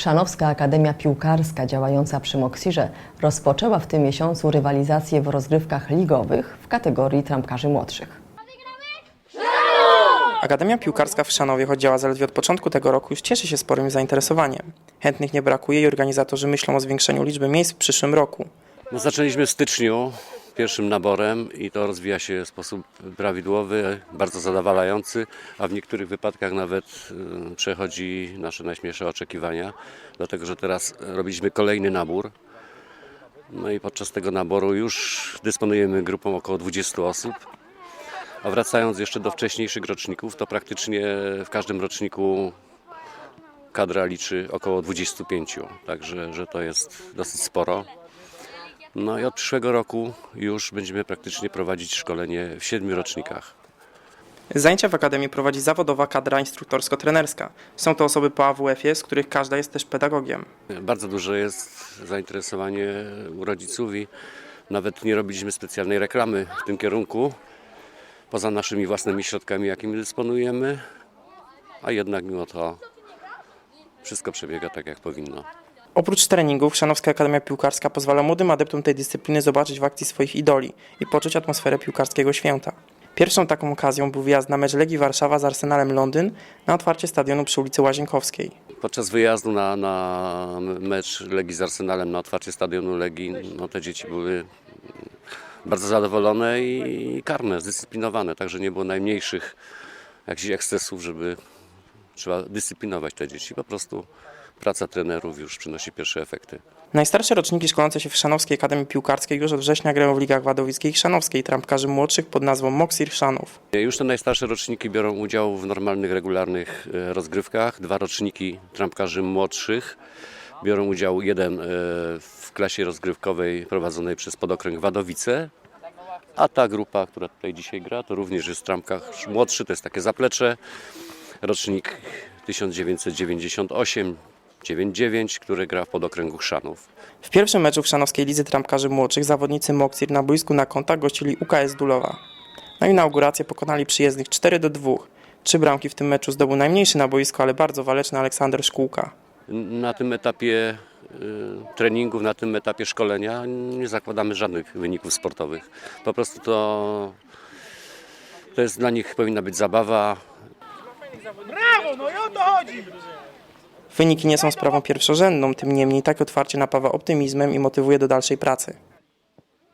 Chrzanowska Akademia Piłkarska działająca przy Moksirze rozpoczęła w tym miesiącu rywalizację w rozgrywkach ligowych w kategorii trampkarzy młodszych. Akademia Piłkarska w Szanowie, choć działa zaledwie od początku tego roku, już cieszy się sporym zainteresowaniem. Chętnych nie brakuje i organizatorzy myślą o zwiększeniu liczby miejsc w przyszłym roku. No, zaczęliśmy w styczniu pierwszym naborem i to rozwija się w sposób prawidłowy, bardzo zadowalający, a w niektórych wypadkach nawet y, przechodzi nasze najśmielsze oczekiwania, dlatego że teraz robiliśmy kolejny nabór. No i podczas tego naboru już dysponujemy grupą około 20 osób. A wracając jeszcze do wcześniejszych roczników, to praktycznie w każdym roczniku kadra liczy około 25, także że to jest dosyć sporo. No i od przyszłego roku już będziemy praktycznie prowadzić szkolenie w siedmiu rocznikach. Zajęcia w Akademii prowadzi zawodowa kadra instruktorsko-trenerska. Są to osoby po AWF-ie, z których każda jest też pedagogiem. Bardzo duże jest zainteresowanie u rodziców i nawet nie robiliśmy specjalnej reklamy w tym kierunku, poza naszymi własnymi środkami, jakimi dysponujemy, a jednak mimo to wszystko przebiega tak, jak powinno. Oprócz treningów, Szanowska Akademia Piłkarska pozwala młodym adeptom tej dyscypliny zobaczyć w akcji swoich idoli i poczuć atmosferę piłkarskiego święta. Pierwszą taką okazją był wyjazd na mecz Legii Warszawa z Arsenalem Londyn na otwarcie stadionu przy ulicy Łazienkowskiej. Podczas wyjazdu na, na mecz Legii z Arsenalem, na otwarcie stadionu Legii, no te dzieci były bardzo zadowolone i karne, zdyscyplinowane, także nie było najmniejszych jakichś ekscesów, żeby trzeba dyscyplinować te dzieci. Po prostu praca trenerów już przynosi pierwsze efekty. Najstarsze roczniki szkolące się w Szanowskiej Akademii Piłkarskiej już od września grają w ligach wadowickiej i chrzanowskiej trampkarzy młodszych pod nazwą Moksir Chrzanów. Już te najstarsze roczniki biorą udział w normalnych, regularnych e, rozgrywkach. Dwa roczniki trampkarzy młodszych biorą udział jeden e, w klasie rozgrywkowej prowadzonej przez podokręg Wadowice, a ta grupa, która tutaj dzisiaj gra, to również jest trampkarz młodszy, to jest takie zaplecze, rocznik 1998 99, który gra w podokręgu Chrzanów. W pierwszym meczu w Szanowskiej Lidze Trampkarzy Młodszych zawodnicy Moksir na boisku na kątach gościli UKS Dulowa. Na inaugurację pokonali przyjezdnych 4 do 2. Trzy bramki w tym meczu zdobył najmniejszy na boisku, ale bardzo waleczny Aleksander Szkółka. Na tym etapie y, treningów, na tym etapie szkolenia nie zakładamy żadnych wyników sportowych. Po prostu to, to jest dla nich powinna być zabawa. Brawo, no i o to chodzi! Wyniki nie są sprawą pierwszorzędną, tym niemniej takie otwarcie napawa optymizmem i motywuje do dalszej pracy.